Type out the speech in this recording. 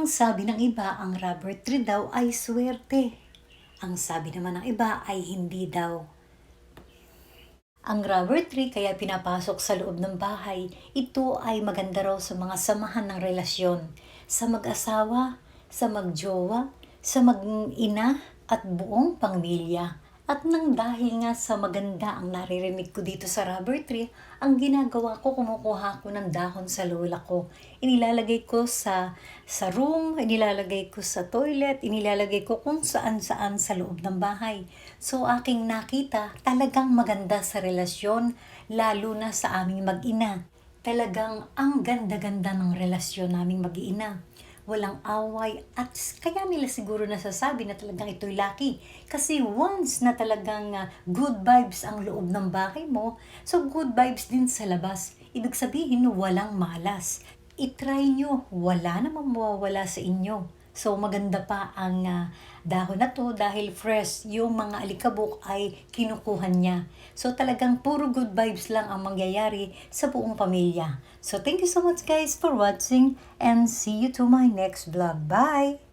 Ang sabi ng iba, ang rubber tree daw ay swerte. Ang sabi naman ng iba ay hindi daw. Ang rubber tree kaya pinapasok sa loob ng bahay, ito ay maganda raw sa mga samahan ng relasyon, sa mag-asawa, sa magjowa, sa mag-ina at buong pamilya. At nang dahil nga sa maganda ang naririnig ko dito sa rubber tree, ang ginagawa ko, kumukuha ko ng dahon sa lola ko. Inilalagay ko sa, sa room, inilalagay ko sa toilet, inilalagay ko kung saan-saan sa loob ng bahay. So aking nakita, talagang maganda sa relasyon, lalo na sa aming mag-ina. Talagang ang ganda-ganda ng relasyon naming mag-iina walang away at kaya nila siguro nasasabi na talagang ito'y lucky. Kasi once na talagang ah, good vibes ang loob ng bahay mo, so good vibes din sa labas. Ibig sabihin, walang malas. I-try nyo, wala namang mawawala sa inyo. So maganda pa ang ah, dahon na to dahil fresh yung mga alikabok ay kinukuhan niya. So talagang puro good vibes lang ang mangyayari sa buong pamilya. So thank you so much guys for watching and see you to my next vlog. Bye!